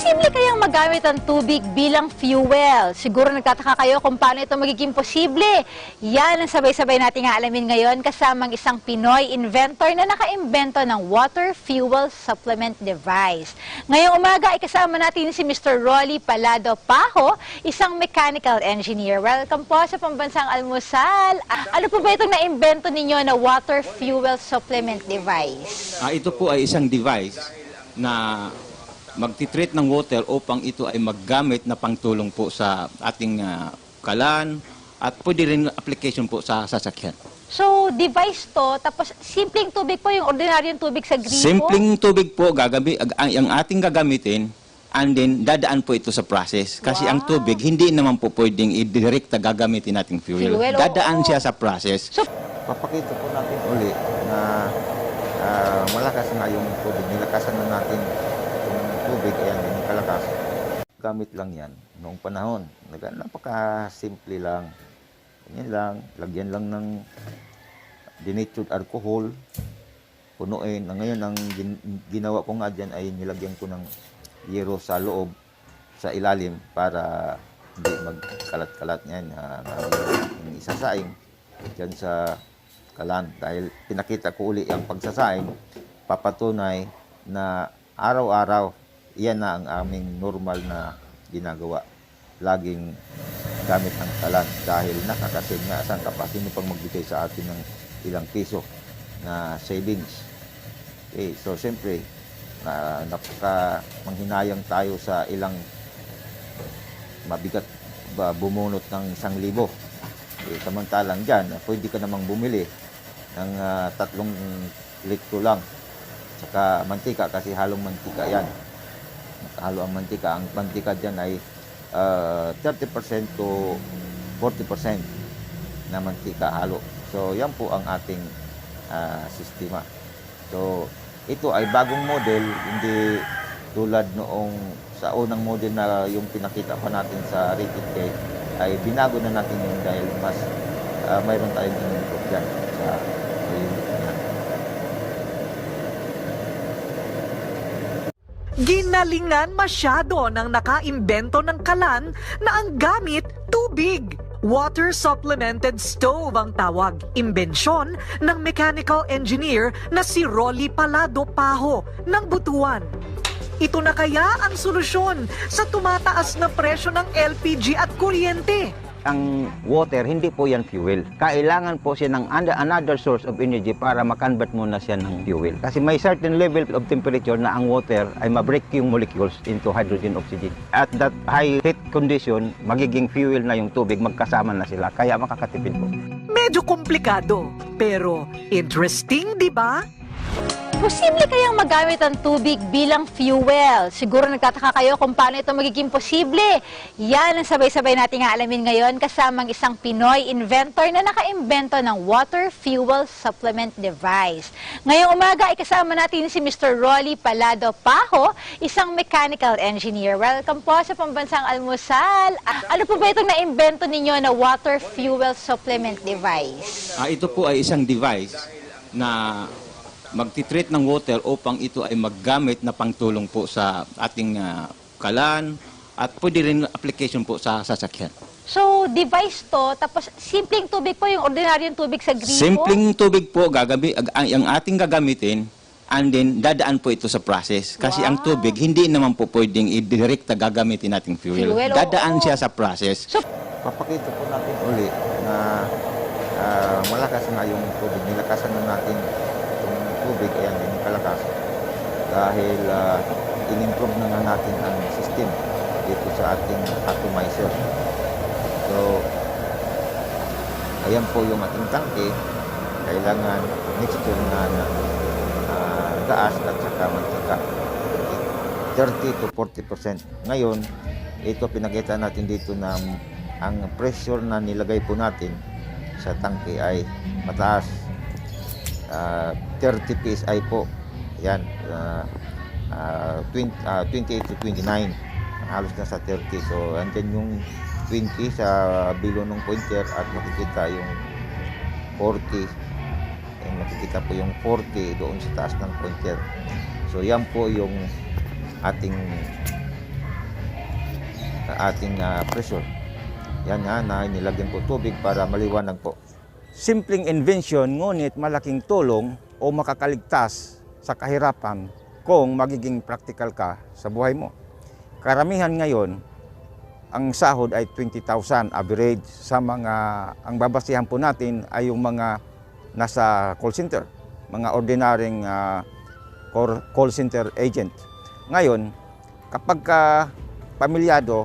Posible kayang magamit ang tubig bilang fuel. Siguro nagtataka kayo kung paano ito magiging posible. Yan ang sabay-sabay nating aalamin ngayon kasamang isang Pinoy inventor na nakaimbento ng water fuel supplement device. Ngayong umaga, ikasama natin si Mr. Rolly Palado Pajo, isang mechanical engineer. Welcome po sa Pambansang Almusal. Ano po ba itong naimbento ninyo na water fuel supplement device? Ah, ito po ay isang device na magtitreat ng water upang ito ay maggamit na pangtulong po sa ating ah, kalan at pwede rin application po sa sasakyan. So, device to, tapos simpleng tubig po, yung ordinaryong tubig sa gripo. Simpleng tubig po gagabi ag- ang, ang ating gagamitin and then dadaan po ito sa process. Kasi ang Wow. tubig hindi naman po pwedeng i-direct na gagamitin nating fuel. Fuel, Dadaan oo. siya sa process. So, papakita po natin uli na ah, malakas nga yung tubig. Nilakasan na natin tubig, ayan, ganyan kalakas. Gamit lang yan noong panahon. Napaka-simple lang. Ganyan lang, lagyan lang ng denatured alcohol, punuin. Na ngayon, ang gin- ginawa ko nga dyan ay nilagyan ko ng yero sa loob, sa ilalim, para hindi magkalat-kalat yan. Uh, yung isasaing dyan sa kalan. Dahil pinakita ko uli ang pagsasaing, papatunay na araw-araw, yan na ang aming normal na ginagawa. Laging gamit ang kalan dahil nakakasave nga saan ka pa sino pang magbigay sa atin ng ilang piso na savings. Okay, so siyempre, na napaka manghinayang tayo sa ilang mabigat ba, bumunot ng isang libo. Eh, samantalang dyan, pwede ka namang bumili ng ah, tatlong litro lang. Saka mantika kasi halong mantika yan. Halo ang mantika. Ang mantika dyan ay ah, 30% to 40% na mantika halo. So yan po ang ating ah, sistema. So ito ay bagong model, hindi tulad noong sa unang model na yung pinakita pa natin sa rated K ay binago na natin yun dahil mas ah, mayroon tayong in-improve dyan sa, sa unit na yan. Ginalingan masyado ng nakaimbento ng kalan na ang gamit tubig. Water supplemented stove ang tawag, imbensyon ng mechanical engineer na si Rolly Palado Pajo ng Butuan. Ito na kaya ang solusyon sa tumataas na presyo ng LPG at kuryente. Ang water, hindi po yan fuel. Kailangan po siya ng another source of energy para makonvert muna siya ng fuel. Kasi may certain level of temperature na ang water ay mabreak yung molecules into hydrogen oxygen. At that high heat condition, magiging fuel na yung tubig, magkasama na sila. Kaya makakatipid po. Medyo komplikado, pero interesting, di ba? Posible kayang magamit ang tubig bilang fuel. Siguro nagtataka kayo kung paano ito magiging posible. Yan ang sabay-sabay nating aalamin ngayon kasamang isang Pinoy inventor na nakaimbento ng water fuel supplement device. Ngayong umaga, ikasama natin si Mr. Rolly Palado Pajo, isang mechanical engineer. Welcome po sa Pambansang Almusal. Ano po ba itong naimbento ninyo na water fuel supplement device? Ah, ito po ay isang device na magtitreat ng water upang ito ay maggamit na pangtulong po sa ating ah, kalan at pwede rin application po sa sasakyan. So, device to, tapos simpleng tubig po, yung ordinaryong tubig sa gripo. Simpleng tubig po gagabi ag- ang, ang ating gagamitin and then dadaan po ito sa process. Kasi ang Wow. tubig hindi naman po pwedeng i-direct na gagamitin nating fuel. Fuel, dadaan oo. siya sa process. So, papakita po natin uli na ah, malakas nga yung tubig. Nilakasan na natin tubig, ayan, ganyan kalakas. Dahil uh, in-improve na nga natin ang system dito sa ating atomizer. So, ayan po yung ating tangke. Kailangan mixture na ng ah, gas at saka mantika. 30 to 40%. Ngayon, ito pinakita natin dito na ang pressure na nilagay po natin sa tangke ay mataas. Ah, 30 PSI po. Yan. ah, ah, 20, ah, 28 to 29. Halos na sa 30. So, andyan yung 20 sa below ng pointer at makikita yung 40. And makikita po yung 40 doon sa taas ng pointer. So, yan po yung ating ating ah, pressure. Yan nga na nilagyan po tubig para maliwanag po. Simpleng invention ngunit malaking tulong o makakaligtas sa kahirapan kung magiging practical ka sa buhay mo. Karamihan ngayon, ang sahod ay 20,000 average sa mga, ang babasihan po natin ay yung mga nasa call center, mga ordinaryong ah, call- center agent. Ngayon, kapag ka pamilyado,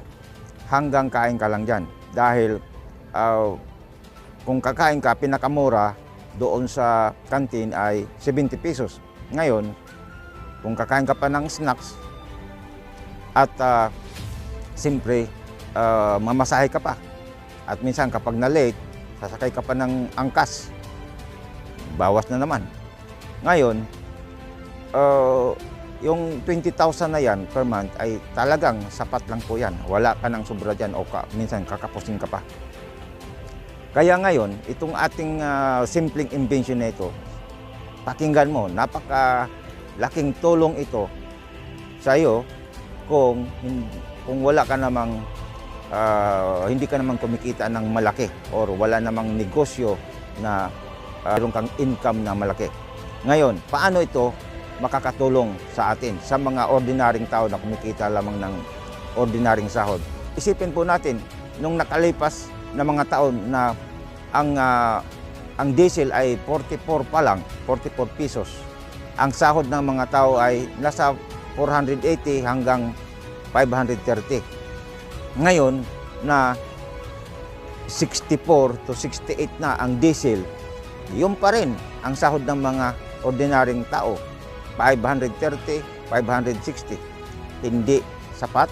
hanggang kain ka lang dyan. Dahil ah, kung kakain ka, pinakamura doon sa kantin ay 70 pesos. Ngayon, kung kakain ka pa ng snacks at uh, siyempre ah, mamasahe ka pa. At minsan kapag na-late, sasakay ka pa ng angkas. Bawas na naman. Ngayon, ah, yung 20,000 na yan per month ay talagang sapat lang po yan. Wala ka ng sobra dyan o ka, minsan kakapusin ka pa. Kaya ngayon, itong ating ah, simpleng invention na ito, pakinggan mo, napaka laking tulong ito sa iyo kung kung wala ka namang ah, hindi ka namang kumikita ng malaki or wala namang negosyo na ah, meron kang income na malaki. Ngayon, paano ito makakatulong sa atin sa mga ordinaryong tao na kumikita lamang ng ordinaryong sahod? Isipin po natin nung nakalipas na mga taon na ang ah, ang diesel ay 44 pa lang, 44 pesos. Ang sahod ng mga tao ay nasa 480 hanggang 530. Ngayon na 64 to 68 na ang diesel, yun pa rin ang sahod ng mga ordinaryong tao. 530, 560. Hindi sapat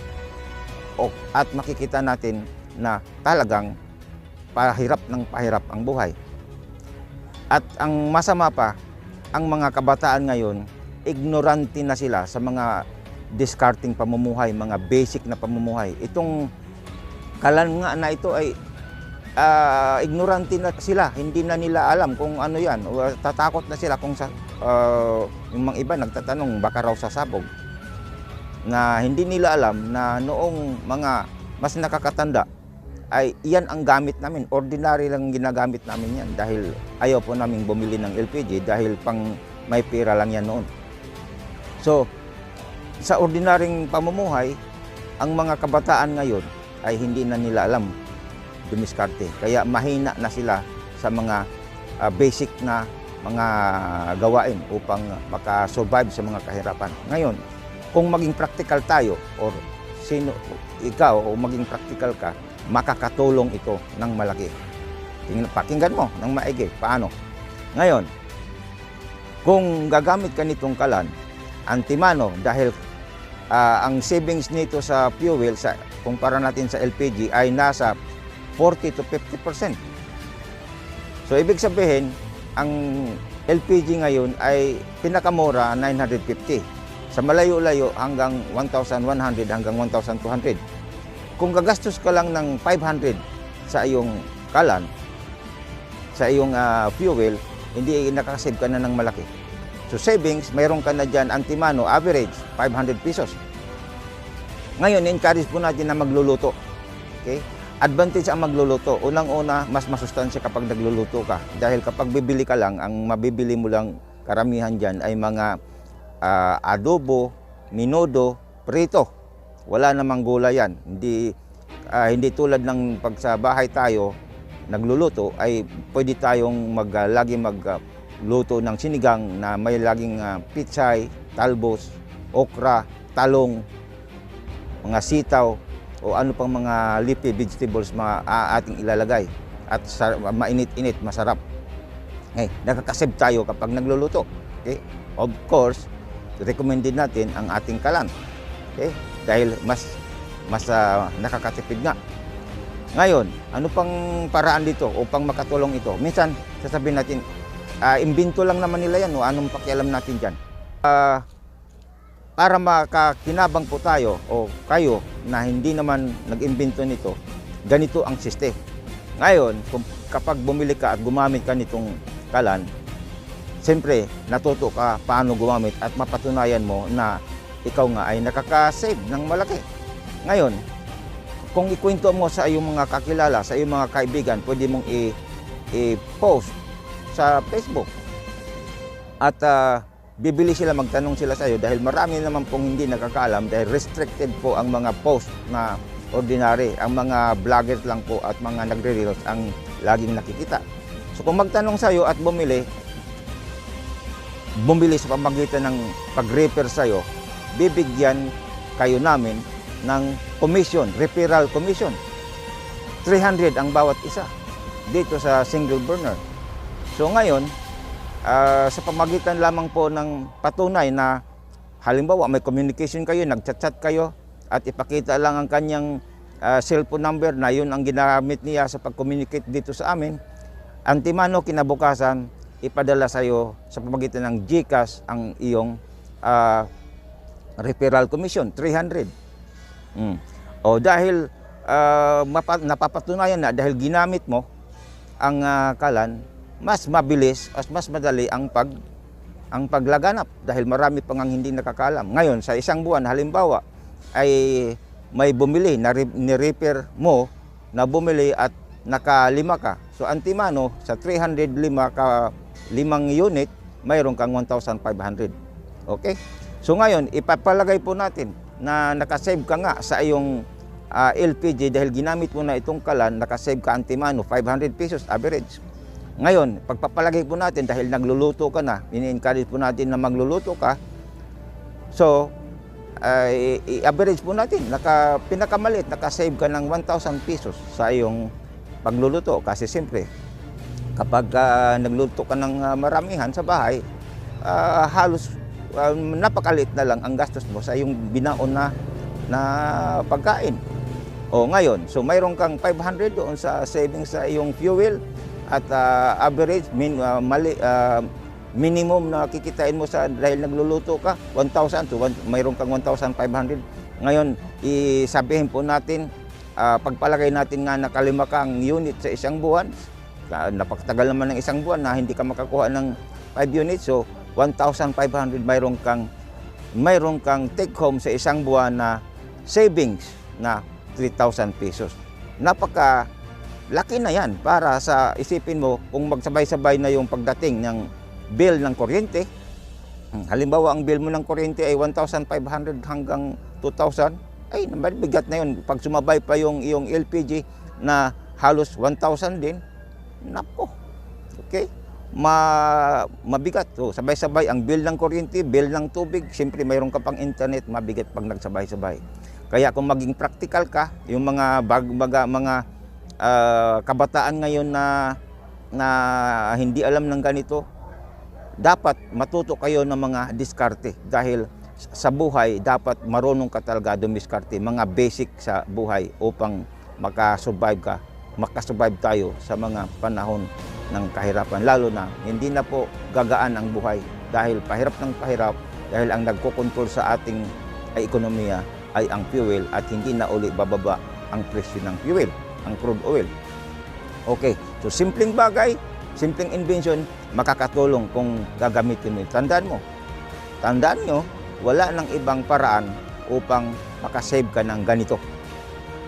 o, at makikita natin na talagang pahirap ng pahirap ang buhay. At ang masama pa, ang mga kabataan ngayon, ignorante na sila sa mga discarding pamumuhay, mga basic na pamumuhay. Itong kalan nga na ito ay ah, ignorante na sila. Hindi na nila alam kung ano yan. O, Tatakot na sila kung sa, ah, yung mga iba nagtatanong baka raw sasabog. Na hindi nila alam na noong mga mas nakakatanda ay iyan ang gamit namin. Ordinary lang ginagamit namin yan dahil ayaw po namin bumili ng LPG dahil pang may pera lang yan noon. So, sa ordinaryong pamumuhay, ang mga kabataan ngayon ay hindi na nila alam dumiskarte. Kaya mahina na sila sa mga ah, basic na mga gawain upang makasurvive sa mga kahirapan. Ngayon, kung maging practical tayo or sino ikaw o maging practical ka, makakatulong ito ng malaki. Tingnan, pakinggan mo ng maigi. Paano? Ngayon, kung gagamit ka nitong kalan, antimano, dahil ah, ang savings nito sa fuel, sa, kumpara natin sa LPG, ay nasa 40 to 50%. So, ibig sabihin, ang LPG ngayon ay pinakamura 950. Sa malayo-layo hanggang 1,100 hanggang 1,200 kung gagastos ka lang ng 500 sa iyong kalan, sa iyong ah, fuel, hindi nakasave ka na ng malaki. So savings, mayroon ka na dyan, antimano, average, 500 pesos. Ngayon, encourage po natin na magluluto. Okay? Advantage ang magluluto. Unang-una, mas masustansya kapag nagluluto ka. Dahil kapag bibili ka lang, ang mabibili mo lang karamihan dyan ay mga ah, adobo, minodo, prito wala namang gulay yan. Hindi, ah, hindi tulad ng pag sa bahay tayo, nagluluto, ay pwede tayong mag, ah, lagi magluto ng sinigang na may laging ah, pitsay, talbos, okra, talong, mga sitaw, o ano pang mga leafy vegetables mga ah, ating ilalagay. At mainit-init, masarap. Okay, nakakasave tayo kapag nagluluto. Okay? Of course, recommended natin ang ating kalan. Okay? Dahil mas mas ah, nakakatipid nga. Ngayon, ano pang paraan dito upang makatulong ito? Minsan, sasabihin natin, ah, imbento lang naman nila yan, o anong pakialam natin dyan? Ah, para makakinabang po tayo o kayo na hindi naman nag-imbento nito, ganito ang siste. Ngayon, kung, kapag bumili ka at gumamit ka nitong kalan, siyempre natuto ka paano gumamit at mapatunayan mo na ikaw nga ay nakaka-save ng malaki. Ngayon, kung ikwento mo sa iyong mga kakilala, sa iyong mga kaibigan, pwede mong i-post sa Facebook. At ah, bibili sila, magtanong sila sa iyo dahil marami naman pong hindi nakakaalam dahil restricted po ang mga post na ordinary. Ang mga vloggers lang po at mga nagre-reels ang laging nakikita. So kung magtanong sa iyo at bumili, bumili sa pamagitan ng pag-refer sa iyo, bibigyan kayo namin ng commission, referral commission. 300 ang bawat isa dito sa single burner. So ngayon, ah, sa pamagitan lamang po ng patunay na halimbawa may communication kayo, nagchat-chat kayo at ipakita lang ang kanyang ah, cellphone number na yun ang ginamit niya sa pag-communicate dito sa amin, antimano kinabukasan, ipadala sa iyo sa pamagitan ng GCash ang iyong ah, referral commission, 300. Mm. O dahil ah, mapa- napapatunayan na dahil ginamit mo ang ah, kalan, mas mabilis at mas madali ang pag ang paglaganap dahil marami pang ang hindi nakakalam. Ngayon, sa isang buwan, halimbawa, ay may bumili, na ni-repair mo, na bumili at nakalima ka. So, antimano, sa 305 ka limang unit, mayroon kang 1,500. Okay? So, ngayon, ipapalagay po natin na nakasave ka nga sa iyong ah, LPG dahil ginamit mo na itong kalan, nakasave ka antimano, 500 pesos average. Ngayon, pagpapalagay po natin dahil nagluluto ka na, ini-encourage po natin na magluluto ka. So, ay i-average po natin, naka, pinakamalit, nakasave ka ng 1,000 pesos sa iyong pagluluto. Kasi siyempre, kapag ah, nagluto ka ng ah, maramihan sa bahay, ah, halos ah, napakalit na lang ang gastos mo sa iyong binaon na, na pagkain. O ngayon, so mayroon kang 500 doon sa savings sa iyong fuel at ah, average min, ah, mali, ah, minimum na kikitain mo sa dahil nagluluto ka 1,000 to one- mayroon kang 1,500. Ngayon, isabihin po natin ah, pagpalagay natin nga nakalima kang unit sa isang buwan, napakatagal naman ng isang buwan na hindi ka makakuha ng 5 units so 1,500 mayroon kang mayroon kang take home sa isang buwan na savings na 3,000 pesos. Napaka laki na yan para sa isipin mo kung magsabay-sabay na yung pagdating ng bill ng kuryente. Hmm, Halimbawa, ang bill mo ng kuryente ay 1,500 hanggang 2,000. Ay, bigat na yun. Pag sumabay pa yung iyong LPG na halos 1,000 din, nako. Okay? Ma mabigat. So, sabay-sabay ang bill ng kuryente, bill ng tubig, siyempre mayroon ka pang internet, mabigat pag nagsabay-sabay. Kaya kung maging practical ka, yung mga bag, baga, mga ah, kabataan ngayon na na hindi alam ng ganito, dapat matuto kayo ng mga diskarte dahil sa buhay dapat marunong ka talaga dumiskarte mga basic sa buhay upang makasurvive ka makasurvive tayo sa mga panahon ng kahirapan lalo na hindi na po gagaan ang buhay dahil pahirap ng pahirap dahil ang nagkokontrol sa ating ay ekonomiya ay ang fuel at hindi na uli bababa ang presyo ng fuel ang crude oil Okay, so simpleng bagay, simpleng invention, makakatulong kung gagamitin mo. Tandaan mo, tandaan nyo, wala ng ibang paraan upang makasave ka ng ganito.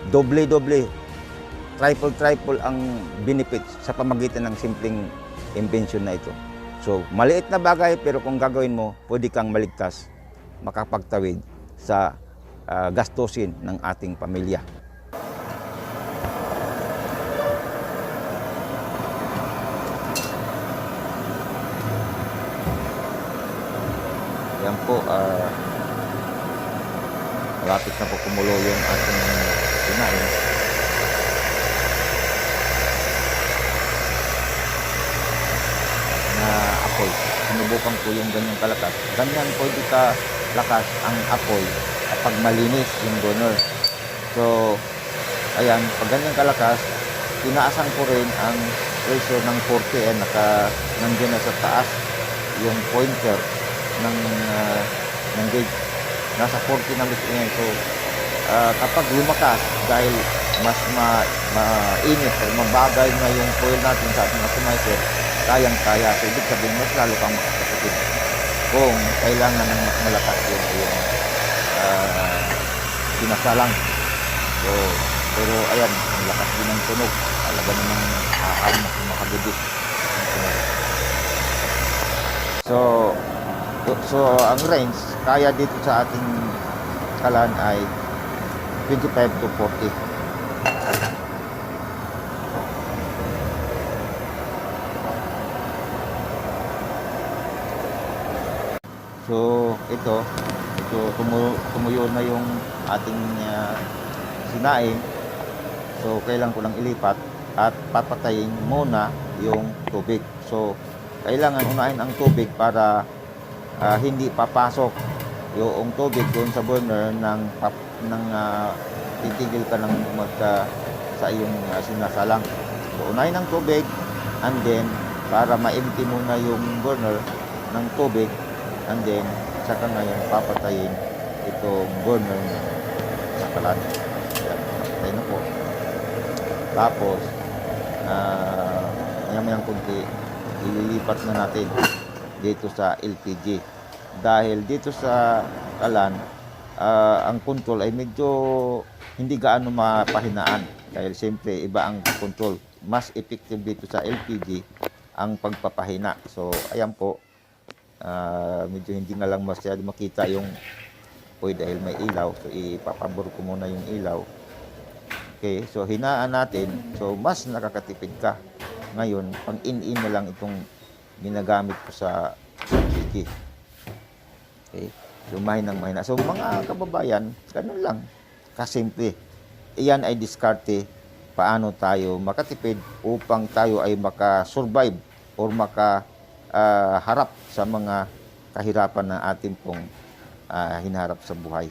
Doble-doble, triple-triple ang benefits sa pamagitan ng simpleng invention na ito. So, maliit na bagay pero kung gagawin mo, pwede kang maligtas, makapagtawid sa ah, gastusin ng ating pamilya. Yan po, ah, malapit na po kumulo yung ating kinain. Na apoy. Sinubukan po yung ganyang kalakas. Ganyan po di ka lakas ang apoy kapag malinis yung burner. So, ayan, pag ganyan kalakas, tinaasan ko rin ang pressure ng 40 eh, naka, nandiyan na sa taas yung pointer ng ah, ng gauge. Nasa 40 na gusto niya. So, ah, kapag lumakas dahil mas ma, mainit o mabagay na yung coil natin sa ating atomizer, kayang-kaya. So, ibig sabihin, mas lalo kang makakasakit kung kailangan ng mas malakas yung, yung uh, sinasalang. So, Pero ayan, ang lakas din ng tunog. Talaga namang aamak na tunog. So, so ang range, kaya dito sa ating kalan ay 25 to 40. So, ito, ito tumu tumuyo na yung ating ah, sinaing. So, kailangan ko lang ilipat at papatayin muna yung tubig. So, kailangan unahin ang tubig para ah, hindi papasok yung tubig doon sa burner ng pap, ng ah, titigil ka ng magka sa iyong ah, sinasalang. So, unahin ang tubig and then para ma-empty muna yung burner ng tubig and then saka ngayon papatayin itong burner ng sakalan. Yan, papatay na po. Tapos, ah maya-mayang kunti, ililipat na natin dito sa LPG. Dahil dito sa kalan, ah, ang control ay medyo hindi gaano mapahinaan. Dahil siyempre, iba ang control. Mas effective dito sa LPG ang pagpapahina. So, ayan po, Ah, medyo hindi nga lang masyado makita yung poy dahil may ilaw. So, ipapabor ko muna yung ilaw. Okay, so hinaan natin. So, mas nakakatipid ka. Ngayon, pang in-in na lang itong ginagamit ko sa LPG. Okay, so mahina mahina. So, mga kababayan, ganun lang. Kasimple. Iyan ay diskarte paano tayo makatipid upang tayo ay makasurvive or maka ah, harap sa mga kahirapan na ating pong ah, hinaharap sa buhay.